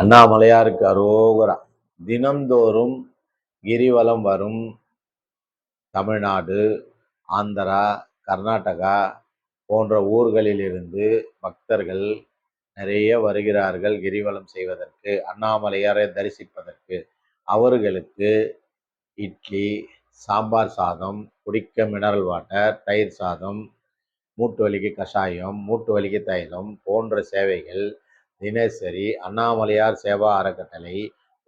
அண்ணாமலையாருக்கு அரோகரா. தினந்தோறும் கிரிவலம் வரும் தமிழ்நாடு ஆந்திரா கர்நாடகா போன்ற ஊர்களிலிருந்து பக்தர்கள் நிறைய வருகிறார்கள் கிரிவலம் செய்வதற்கு அண்ணாமலையாரை தரிசிப்பதற்கு. அவர்களுக்கு இட்லி சாம்பார் சாதம் குடிக்க மினரல் வாட்டர் தயிர் சாதம் மூட்டு வலிக்கு கஷாயம் மூட்டு வலிக்கு தைலம் போன்ற சேவைகள் தினசரி அண்ணாமலையார் சேவா அறக்கட்டளை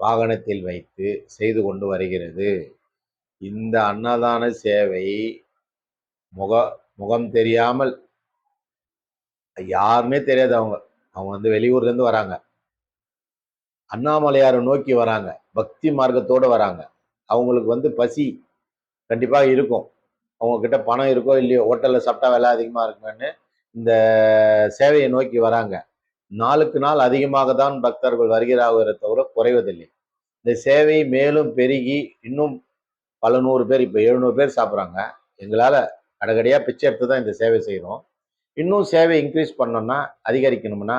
வாகனத்தில் வைத்து செய்து கொண்டு வருகிறது. இந்த அன்னதான சேவை முக முகம் தெரியாமல் யாருமே தெரியாது அவங்க. அவங்க வந்து வெளியூர்லேருந்து வராங்க. அண்ணாமலையாரை நோக்கி வராங்க. பக்தி மார்க்கத்தோடு வராங்க. அவங்களுக்கு வந்து பசி கண்டிப்பாக இருக்கும். அவங்கக்கிட்ட பணம் இருக்கோ இல்லையோ ஹோட்டலில் சாப்பிட்டா விலை அதிகமாக இருக்குமேன்னு இந்த சேவையை நோக்கி வராங்க. நாளுக்கு நாள் அதிகமாக தான் பக்தர்கள் வருகிறார்களே தவிர குறைவதில்லை. இந்த சேவை மேலும் பெருகி இன்னும் பல நூறு பேர் இப்போ எழுநூறு பேர் சாப்பிட்றாங்க. எங்களால் கடைக்கடையாக பிச்சை எடுத்து தான் இந்த சேவை செய்கிறோம் இன்னும் சேவை இன்க்ரீஸ் பண்ணோம்னா அதிகரிக்கணும்னா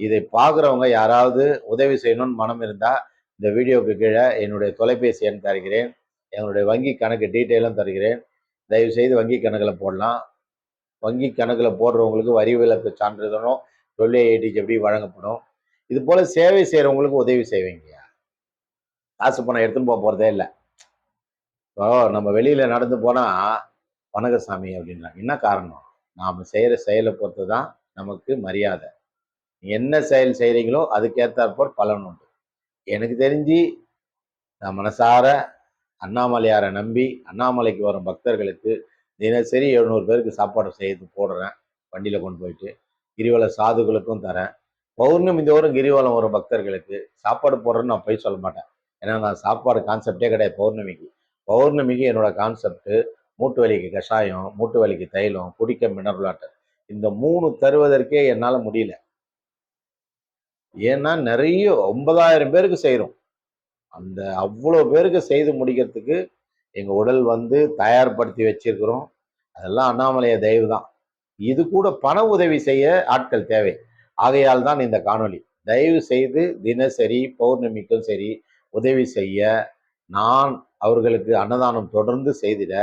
இதை பார்க்குறவங்க யாராவது உதவி செய்யணும்னு மனம் இருந்தால் இந்த வீடியோவுக்கு கீழே என்னுடைய தொலைபேசி எண் தருகிறேன். என்னுடைய வங்கி கணக்கு டீட்டெயிலும் தருகிறேன். தயவுசெய்து வங்கி கணக்கில் போடலாம். வங்கி கணக்கில் போடுறவங்களுக்கு வரி விலக்கு சான்றிதழும் தொழில் ஐடிக்கு எப்படி வழங்கப்படும். இது போல் சேவை செய்கிறவங்களுக்கு உதவி செய்வீங்கய்யா காசு பணம் எடுத்துன்னு போக போகிறதே இல்லை. இப்போ நம்ம வெளியில் நடந்து போனால் வணக்கசாமி அப்படின்றாங்க. என்ன காரணம்? நாம் செய்கிற செயலை பொறுத்து தான் நமக்கு மரியாதை. என்ன செயல் செய்கிறீங்களோ அதுக்கேற்றாற்போல் பலன் உண்டு. எனக்கு தெரிஞ்சு நான் மனசார அண்ணாமலையாரை நம்பி அண்ணாமலைக்கு வரும் பக்தர்களுக்கு தினசரி எழுநூறு பேருக்கு சாப்பாடு செய்து போடுறேன். வண்டியில் கொண்டு போயிட்டு. கிரிவல சாதுகளுக்கும் தரேன். பௌர்ணமி தோறும் கிரிவலம் வரும் பக்தர்களுக்கு சாப்பாடு போடுறேன்னு நான் போய் சொல்ல மாட்டேன். ஏன்னா நான் சாப்பாடு கான்செப்டே கிடையாது பௌர்ணமிக்கு. பௌர்ணமிக்கு என்னோட கான்செப்ட்டு மூட்டு வலிக்கு கஷாயம் மூட்டு வலிக்கு தைலம் குடிக்க மினரல் வாட்டர். இந்த மூணு தருவதற்கே என்னால் முடியல. ஏன்னா நிறைய ஒன்பதாயிரம் பேருக்கு செய்கிறோம் அந்த அவ்வளோ பேருக்கு செய்து முடிக்கிறதுக்கு எங்கள் உடல் வந்து தயார்படுத்தி வச்சிருக்கிறோம். அதெல்லாம் அண்ணாமலைய தயவு தான் இது கூட பண உதவி செய்ய ஆட்கள் தேவை. ஆகையால் தான் இந்த காணொளி. தயவு செய்து தினசரி பௌர்ணமிக்கும் சரி உதவி செய்ய நான் அவர்களுக்கு அன்னதானம் தொடர்ந்து செய்திட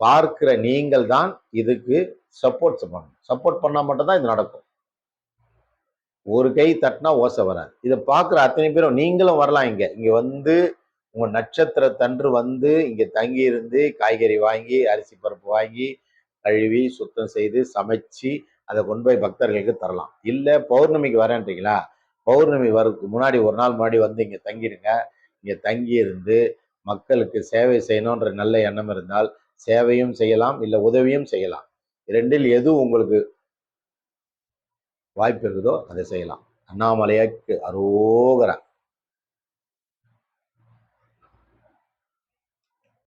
பார்க்கிற நீங்கள் தான் இதுக்கு சப்போர்ட் பண்ணணும். சப்போர்ட் பண்ணால் மட்டும்தான் இது நடக்கும். ஒரு கை தட்டினா ஓசை வராது. இதை பார்க்குற அத்தனை பேரும் நீங்களும் வரலாம் இங்கே. இங்கே வந்து உங்கள் நட்சத்திரத்தன்று வந்து இங்கே தங்கி இருந்து காய்கறி வாங்கி அரிசி பருப்பு வாங்கி கழுவி சுத்தம் செய்து சமைச்சு அதை கொண்டு போய் பக்தர்களுக்கு தரலாம். இல்லை பௌர்ணமிக்கு வரேன்றீங்களா? பௌர்ணமி வரதுக்கு முன்னாடி ஒரு நாள் முன்னாடி வந்து இங்கே தங்கிடுங்க இங்கே தங்கி இருந்து மக்களுக்கு சேவை செய்யணுன்ற நல்ல எண்ணம் இருந்தால் சேவையும் செய்யலாம் இல்லை உதவியும் செய்யலாம். ரெண்டில் எது உங்களுக்கு வாய்ப்பு இருக்குதோ அதை செய்யலாம். அண்ணாமலையாக்கு அரோகரா.